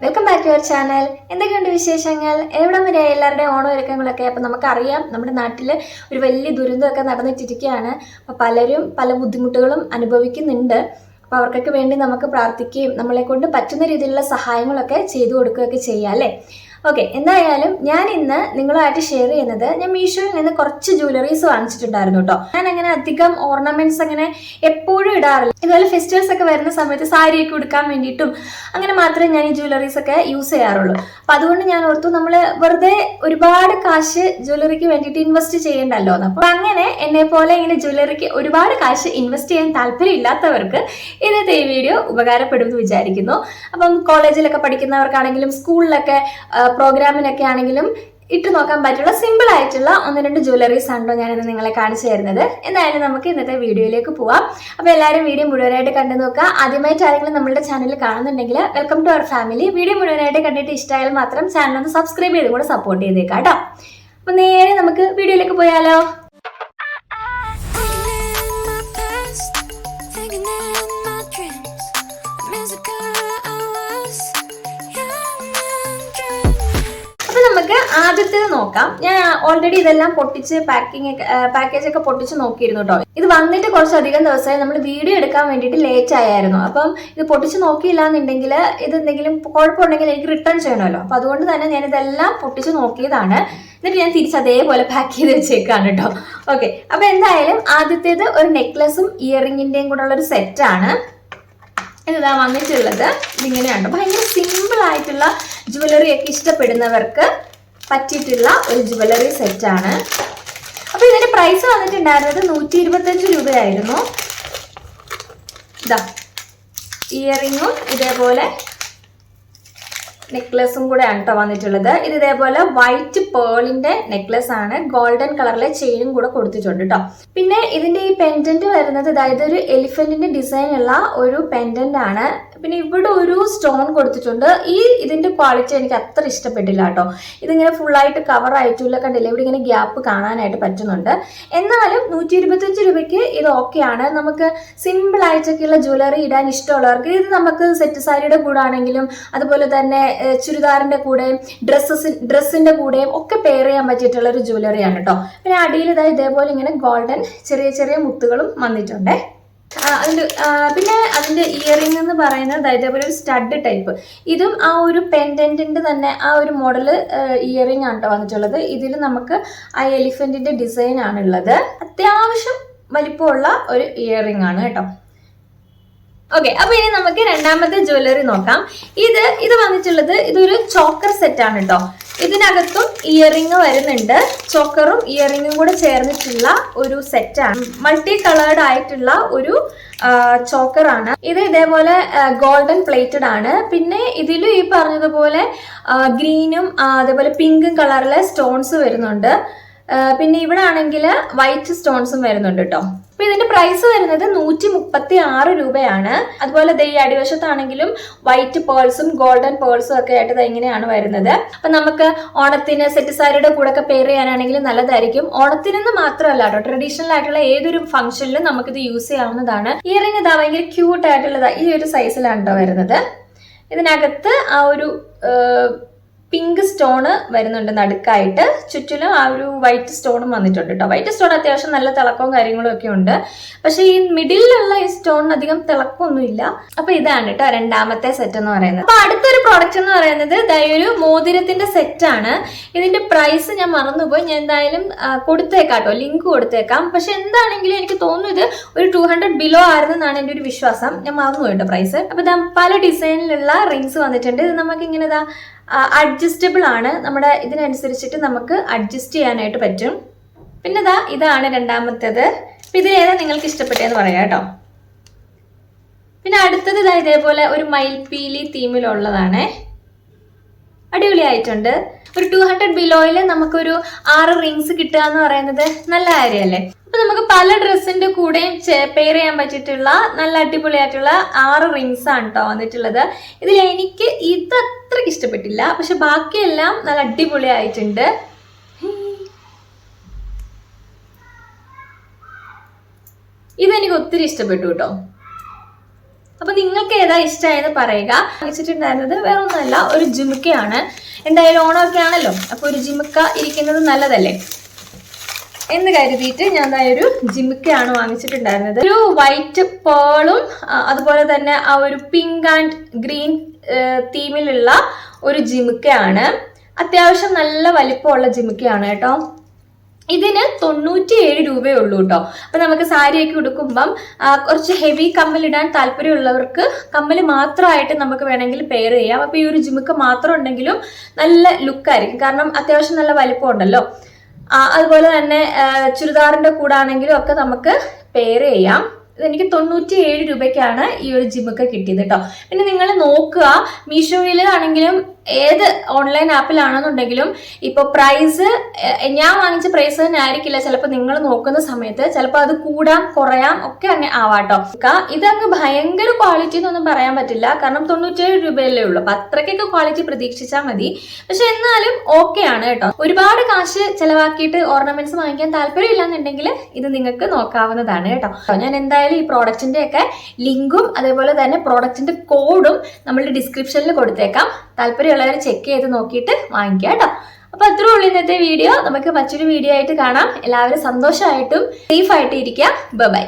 Welcome back to your channel എന്തൊക്കെയുണ്ട് വിശേഷങ്ങൾ? എവിടെ വരെ എല്ലാവരുടെയും ഓണം ഒരുക്കങ്ങളൊക്കെ? അപ്പം നമുക്കറിയാം നമ്മുടെ നാട്ടിൽ ഒരു വലിയ ദുരന്തമൊക്കെ നടന്നിട്ടിരിക്കുകയാണ്. അപ്പം പലരും പല ബുദ്ധിമുട്ടുകളും അനുഭവിക്കുന്നുണ്ട്. അപ്പോൾ അവർക്കൊക്കെ വേണ്ടി നമുക്ക് പ്രാർത്ഥിക്കുകയും നമ്മളെ കൊണ്ട് പറ്റുന്ന രീതിയിലുള്ള സഹായങ്ങളൊക്കെ ചെയ്തു കൊടുക്കുകയൊക്കെ ചെയ്യാം അല്ലേ? ഓക്കെ എന്തായാലും ഞാൻ ഇന്ന് നിങ്ങളുമായിട്ട് ഷെയർ ചെയ്യുന്നത് ഞാൻ മീഷോയിൽ നിന്ന് കുറച്ച് ജ്വല്ലറീസ് വാങ്ങിച്ചിട്ടുണ്ടായിരുന്നു കേട്ടോ. ഞാൻ അങ്ങനെ അധികം ഓർണമെന്റ്സ് അങ്ങനെ എപ്പോഴും ഇടാറില്ല. ഇതുപോലെ ഫെസ്റ്റിവൽസ് ഒക്കെ വരുന്ന സമയത്ത് സാരിയൊക്കെ ഉടുക്കാൻ വേണ്ടിയിട്ടും അങ്ങനെ മാത്രമേ ഞാൻ ഈ ജ്വല്ലറീസ് ഒക്കെ യൂസ് ചെയ്യാറുള്ളൂ. അപ്പൊ അതുകൊണ്ട് ഞാൻ ഓർത്തു നമ്മൾ വെറുതെ ഒരുപാട് കാശ് ജ്വല്ലറിക്ക് വേണ്ടിയിട്ട് ഇൻവെസ്റ്റ് ചെയ്യണ്ടല്ലോ അപ്പോൾ അപ്പൊ അങ്ങനെ എന്നെ പോലെ ഇങ്ങനെ ജ്വല്ലറിക്ക് ഒരുപാട് കാശ് ഇൻവെസ്റ്റ് ചെയ്യാൻ താല്പര്യം ഇല്ലാത്തവർക്ക് ഇന്നത്തെ ഈ വീഡിയോ ഉപകാരപ്പെടും എന്ന് വിചാരിക്കുന്നു. അപ്പം കോളേജിലൊക്കെ പഠിക്കുന്നവർക്കാണെങ്കിലും സ്കൂളിലൊക്കെ പ്രോഗ്രാമിനൊക്കെ ആണെങ്കിലും ഇട്ട് നോക്കാൻ പറ്റുള്ള സിമ്പിൾ ആയിട്ടുള്ള ഒന്ന് രണ്ട് ജ്വല്ലറീസ് ആണല്ലോ ഞാനിന്ന് നിങ്ങളെ കാണിച്ചു തരുന്നത്. എന്തായാലും നമുക്ക് ഇന്നത്തെ വീഡിയോയിലേക്ക് പോവാം. അപ്പോൾ എല്ലാവരും വീഡിയോ മുഴുവനായിട്ട് കണ്ടു നോക്കുക. ആദ്യമായിട്ട് ആരെങ്കിലും നമ്മുടെ ചാനൽ കാണുന്നുണ്ടെങ്കിൽ welcome to our family video മുഴുവനായിട്ട് കണ്ടിട്ട് ഇഷ്ടമായാൽ മാത്രം ചാനൽ ഒന്ന് സബ്സ്ക്രൈബ് ചെയ്ത് കൂടെ സപ്പോർട്ട് ചെയ്തേക്കാം കേട്ടോ അപ്പോൾ നേരെ നമുക്ക് വീഡിയോയിലേക്ക് പോയാലോ? ആദ്യത്തേത് നോക്കാം. ഞാൻ ഓൾറെഡി ഇതെല്ലാം പൊട്ടിച്ച് പാക്കിംഗ് പാക്കേജ് ഒക്കെ പൊട്ടിച്ച് നോക്കിയിരുന്നു കേട്ടോ ഇത് വന്നിട്ട് കുറച്ചധികം ദിവസമായി നമ്മൾ വീഡിയോ എടുക്കാൻ വേണ്ടിയിട്ട് ലേറ്റ് ആയായിരുന്നു. അപ്പം ഇത് പൊട്ടിച്ച് നോക്കിയില്ല എന്നുണ്ടെങ്കിൽ ഇത് എന്തെങ്കിലും കുഴപ്പമുണ്ടെങ്കിൽ എനിക്ക് റിട്ടേൺ ചെയ്യണമല്ലോ. അപ്പൊ അതുകൊണ്ട് തന്നെ ഞാൻ ഇതെല്ലാം പൊട്ടിച്ച് നോക്കിയതാണ്. എന്നിട്ട് ഞാൻ തിരിച്ച് അതേപോലെ പാക്ക് ചെയ്ത് വെച്ചേക്കാണ് കേട്ടോ ഓക്കെ അപ്പൊ എന്തായാലും ആദ്യത്തേത് ഒരു നെക്ലസും ഇയറിംഗിന്റെയും കൂടെ ഉള്ള ഒരു സെറ്റാണ് ഇതാ വന്നിട്ടുള്ളത്. ഇതിങ്ങനെയാണ് ഭയങ്കര സിമ്പിൾ ആയിട്ടുള്ള ജുവലറി ഒക്കെ ഇഷ്ടപ്പെടുന്നവർക്ക് പറ്റിയിട്ടുള്ള ഒരു ജുവലറി സെറ്റാണ് അപ്പൊ ഇതിന്റെ പ്രൈസ് വന്നിട്ടുണ്ടായിരുന്നത് നൂറ്റി ഇരുപത്തഞ്ച് രൂപയായിരുന്നു. ഇതാ ഇയറിങ്ങും ഇതേപോലെ നെക്ലസും കൂടെ ആണ് കേട്ടോ വന്നിട്ടുള്ളത്. ഇത് ഇതേപോലെ വൈറ്റ് പേളിന്റെ നെക്ലസ് ആണ്. ഗോൾഡൻ കളറിലെ ചെയിനും കൂടെ കൊടുത്തിട്ടുണ്ട് കേട്ടോ പിന്നെ ഇതിന്റെ ഈ പെൻഡന്റ് വരുന്നത് അതായത് ഒരു എലിഫന്റിന്റെ ഡിസൈൻ ഉള്ള ഒരു പെൻഡന്റ് ആണ്. പിന്നെ ഇവിടെ ഒരു സ്റ്റോൺ കൊടുത്തിട്ടുണ്ട്. ഈ ഇതിന്റെ ക്വാളിറ്റി എനിക്ക് അത്ര ഇഷ്ടപ്പെട്ടില്ല കേട്ടോ. ഇതിങ്ങനെ ഫുള്ളായിട്ട് കവർ ആയിട്ടില്ല കണ്ടില്ല? ഇവിടെ ഇങ്ങനെ ഗ്യാപ്പ് കാണാനായിട്ട് പറ്റുന്നുണ്ട്. എന്നാലും നൂറ്റി ഇരുപത്തഞ്ച് രൂപയ്ക്ക് ഇത് ഓക്കെയാണ് നമുക്ക് സിമ്പിൾ ആയിട്ടൊക്കെയുള്ള ജ്വല്ലറി ഇടാൻ ഇഷ്ടമുള്ളവർക്ക് ഇത് നമുക്ക് സെറ്റ് സാരിയുടെ കൂടെ ആണെങ്കിലും അതുപോലെ തന്നെ ചുരിദാറിന്റെ കൂടെയും ഡ്രസ്സസ് ഡ്രസ്സിന്റെ കൂടെയും ഒക്കെ പെയർ ചെയ്യാൻ പറ്റിയിട്ടുള്ള ഒരു ജ്വല്ലറിയാണ് കേട്ടോ. പിന്നെ അടിയിൽ ഇതായി ഇതേപോലെ ഇങ്ങനെ ഗോൾഡൻ ചെറിയ ചെറിയ മുത്തുകളും വന്നിട്ടുണ്ടേ. ആ, അതിന്റെ പിന്നെ അതിന്റെ ഇയറിംഗ് എന്ന് പറയുന്നത് ഇതേപോലെ ഒരു സ്റ്റഡ് ടൈപ്പ് ഇതും ആ ഒരു പെൻഡന്റിന്റെ തന്നെ ആ ഒരു മോഡൽ ഇയറിംഗ് ആണ് വന്നിട്ടുള്ളത്. ഇതിൽ നമുക്ക് ആ എലിഫന്റിന്റെ ഡിസൈൻ ആണുള്ളത് അത്യാവശ്യം വലിപ്പമുള്ള ഒരു ഇയറിംഗ് ആണ് കേട്ടോ ഓക്കെ അപ്പൊ ഇനി നമുക്ക് രണ്ടാമത്തെ ജ്വല്ലറി നോക്കാം. ഇത് ഇത് വന്നിട്ടുള്ളത് ഇതൊരു ചോക്കർ സെറ്റ് ആണ് കേട്ടോ ഇതിനകത്തും ഇയറിംഗ് വരുന്നുണ്ട്. ചോക്കറും ഇയറിംഗും കൂടെ ചേർന്നിട്ടുള്ള ഒരു സെറ്റാണ് മൾട്ടി കളേർഡ് ആയിട്ടുള്ള ഒരു ചോക്കറാണ്. ഇത് ഇതേപോലെ ഗോൾഡൻ പ്ലേറ്റഡ് ആണ്. പിന്നെ ഇതിലും ഈ പറഞ്ഞതുപോലെ ഗ്രീനും അതേപോലെ പിങ്കും കളറിലെ സ്റ്റോൺസ് വരുന്നുണ്ട്. പിന്നെ ഇവിടെ ആണെങ്കിൽ വൈറ്റ് സ്റ്റോൺസും വരുന്നുണ്ട് കേട്ടോ അപ്പൊ ഇതിന്റെ പ്രൈസ് വരുന്നത് നൂറ്റി മുപ്പത്തി ആറ് രൂപയാണ്. അതുപോലെ ഈ അടിവശത്താണെങ്കിലും വൈറ്റ് പേൾസും ഗോൾഡൻ പേൾസും ഒക്കെ ആയിട്ട് ഇങ്ങനെയാണ് വരുന്നത്. അപ്പൊ നമുക്ക് ഓണത്തിന് സെറ്റ് സാരിയുടെ കൂടെ ഒക്കെ പെയർ ചെയ്യാനാണെങ്കിലും നല്ലതായിരിക്കും. ഓണത്തിനെന്ന് മാത്രമല്ല കേട്ടോ ട്രഡീഷണൽ ആയിട്ടുള്ള ഏതൊരു ഫംഗ്ഷനിലും നമുക്കിത് യൂസ് ചെയ്യാവുന്നതാണ്. ഇയറിംഗ് ഇതാ ഭയങ്കര ക്യൂട്ട് ആയിട്ടുള്ളതാ ഈ ഒരു സൈസിലാണ് കേട്ടോ വരുന്നത്. ഇതിനകത്ത് ആ ഒരു പിങ്ക് സ്റ്റോണ് വരുന്നുണ്ട് നടുക്കായിട്ട്. ചുറ്റിലും ആ ഒരു വൈറ്റ് സ്റ്റോണും വന്നിട്ടുണ്ട് കേട്ടോ വൈറ്റ് സ്റ്റോൺ അത്യാവശ്യം നല്ല തിളക്കവും കാര്യങ്ങളും ഒക്കെ ഉണ്ട്. പക്ഷെ ഈ മിഡിലുള്ള ഈ സ്റ്റോണിന് അധികം തിളക്കമൊന്നുമില്ല. അപ്പൊ ഇതാണ് കേട്ടോ രണ്ടാമത്തെ സെറ്റ് എന്ന് പറയുന്നത്. അപ്പൊ അടുത്തൊരു പ്രോഡക്റ്റ് എന്ന് പറയുന്നത് ഒരു മോതിരത്തിന്റെ സെറ്റ് ആണ്. ഇതിന്റെ പ്രൈസ് ഞാൻ മറന്നുപോയി. ഞാൻ എന്തായാലും കൊടുത്തേക്കാം കേട്ടോ ലിങ്ക് കൊടുത്തേക്കാം. പക്ഷെ എന്താണെങ്കിലും എനിക്ക് തോന്നുന്നു ഇത് ഒരു ടു ഹൺഡ്രഡ് ബിലോ ആയിരുന്നെന്നാണ് എന്റെ ഒരു വിശ്വാസം. ഞാൻ മറന്നുപോയി കേട്ടോ പ്രൈസ് അപ്പൊ ഇതാ പല ഡിസൈനിലുള്ള റിങ്സ് വന്നിട്ടുണ്ട്. ഇത് നമുക്ക് ഇങ്ങനെ ഇതാ അഡ്ജസ്റ്റബിൾ ആണ്. നമ്മുടെ ഇതിനനുസരിച്ചിട്ട് നമുക്ക് അഡ്ജസ്റ്റ് ചെയ്യാനായിട്ട് പറ്റും. പിന്നെ ഇതാ ഇതാണ് രണ്ടാമത്തേത്. അപ്പൊ ഇതിലേതാ നിങ്ങൾക്ക് ഇഷ്ടപ്പെട്ടതെന്ന് പറയാം കേട്ടോ. പിന്നെ അടുത്തത് ഇതാ ഇതേപോലെ ഒരു മയിൽപീലി തീമിലുള്ളതാണ്. അടിപൊളിയായിട്ടുണ്ട്. ഒരു ടു ഹൺഡ്രഡ് ബിലോയിൽ നമുക്കൊരു ആറ് റിങ്സ് കിട്ടുക എന്ന് പറയുന്നത് നല്ല കാര്യമല്ലേ? നമുക്ക് പല ഡ്രസ്സിന്റെ കൂടെയും പെയർ ചെയ്യാൻ പറ്റിയിട്ടുള്ള നല്ല അടിപൊളിയായിട്ടുള്ള ആറ് റിങ്സ് ആണ് കേട്ടോ വന്നിട്ടുള്ളത്. ഇതിൽ എനിക്ക് ഇത് അത്രയ്ക്ക് ഇഷ്ടപ്പെട്ടില്ല. പക്ഷെ ബാക്കിയെല്ലാം നല്ല അടിപൊളിയായിട്ടുണ്ട്. ഇതെനിക്ക് ഒത്തിരി ഇഷ്ടപ്പെട്ടു കേട്ടോ അപ്പൊ നിങ്ങൾക്ക് ഏതാ ഇഷ്ടമായെന്ന് പറയുക. വെച്ചിട്ടുണ്ടായിരുന്നത് വേറെ ഒന്നുമല്ല ഒരു ജിമുക്കയാണ്. എന്തായാലും ഓണമൊക്കെ ആണല്ലോ. അപ്പൊ ഒരു ജിമുക്ക ഇരിക്കുന്നത് നല്ലതല്ലേ? എന്ന് കരുതിയിട്ട് ഞാൻ ഒരു ജിമിക്കയാണ് വാങ്ങിച്ചിട്ടുണ്ടായിരുന്നത്. ഒരു വൈറ്റ് പേളും അതുപോലെ തന്നെ ആ ഒരു പിങ്ക് ആൻഡ് ഗ്രീൻ തീമിലുള്ള ഒരു ജിമിക്കയാണ്. അത്യാവശ്യം നല്ല വലിപ്പമുള്ള ജിമിക്കയാണ് കേട്ടോ. ഇതിന് തൊണ്ണൂറ്റി ഏഴ് രൂപയേ ഉള്ളൂ കേട്ടോ. അപ്പൊ നമുക്ക് സാരിയൊക്കെ ഉടുക്കുമ്പം കുറച്ച് ഹെവി കമ്മലിടാൻ താല്പര്യമുള്ളവർക്ക് കമ്മൽ മാത്രമായിട്ട് നമുക്ക് വേണമെങ്കിൽ പെയർ ചെയ്യാം. അപ്പൊ ഈ ഒരു ജിമുക്ക് മാത്രം ഉണ്ടെങ്കിലും നല്ല ലുക്കായിരിക്കും കാരണം അത്യാവശ്യം നല്ല വലിപ്പം ഉണ്ടല്ലോ അതുപോലെ തന്നെ ചുരിദാറിന്റെ കൂടാണെങ്കിലും ഒക്കെ നമുക്ക് പെയർ ചെയ്യാം. എനിക്ക് തൊണ്ണൂറ്റി ഏഴ് രൂപയ്ക്കാണ് ഈ ഒരു ജിമ്മൊക്കെ കിട്ടിയത് കേട്ടോ പിന്നെ നിങ്ങൾ നോക്കുക മീഷോയിൽ ആണെങ്കിലും ഏത് ഓൺലൈൻ ആപ്പിലാണെന്നുണ്ടെങ്കിലും ഇപ്പോൾ പ്രൈസ് ഞാൻ വാങ്ങിച്ച പ്രൈസ് തന്നെ ആയിരിക്കില്ല. ചിലപ്പോൾ നിങ്ങൾ നോക്കുന്ന സമയത്ത് ചിലപ്പോൾ അത് കൂടാം കുറയാം ഒക്കെ അങ്ങ് ആവാട്ടോ. ഇത് ഇതങ്ങ് ഭയങ്കര ക്വാളിറ്റി എന്നൊന്നും പറയാൻ പറ്റില്ല. കാരണം തൊണ്ണൂറ്റേഴ് രൂപയല്ലേ ഉള്ളൂ. അപ്പൊ അത്രയ്ക്കൊക്കെ ക്വാളിറ്റി പ്രതീക്ഷിച്ചാൽ മതി. പക്ഷെ എന്നാലും ഓക്കെ ആണ് കേട്ടോ. ഒരുപാട് കാശ് ചിലവാക്കിയിട്ട് ഓർണമെന്റ്സ് വാങ്ങിക്കാൻ താല്പര്യമില്ല എന്നുണ്ടെങ്കിൽ ഇത് നിങ്ങൾക്ക് നോക്കാവുന്നതാണ് കേട്ടോ. ഞാൻ എന്തായാലും ഈ പ്രോഡക്റ്റിന്റെ ഒക്കെ ലിങ്കും അതേപോലെ തന്നെ പ്രോഡക്റ്റിന്റെ കോഡും നമ്മൾ ഡിസ്ക്രിപ്ഷനിൽ കൊടുത്തേക്കാം. താല്പര്യമുള്ളവർ ചെക്ക് ചെയ്ത് നോക്കിയിട്ട് വാങ്ങിക്കാം കേട്ടോ. അപ്പൊ അത്രേ ഉള്ളൂ ഇന്നത്തെ വീഡിയോ നമുക്ക് മറ്റൊരു വീഡിയോ ആയിട്ട് കാണാം. എല്ലാവരും സന്തോഷമായിട്ടും സേഫ് ആയിട്ട് ഇരിക്കുക. ബൈ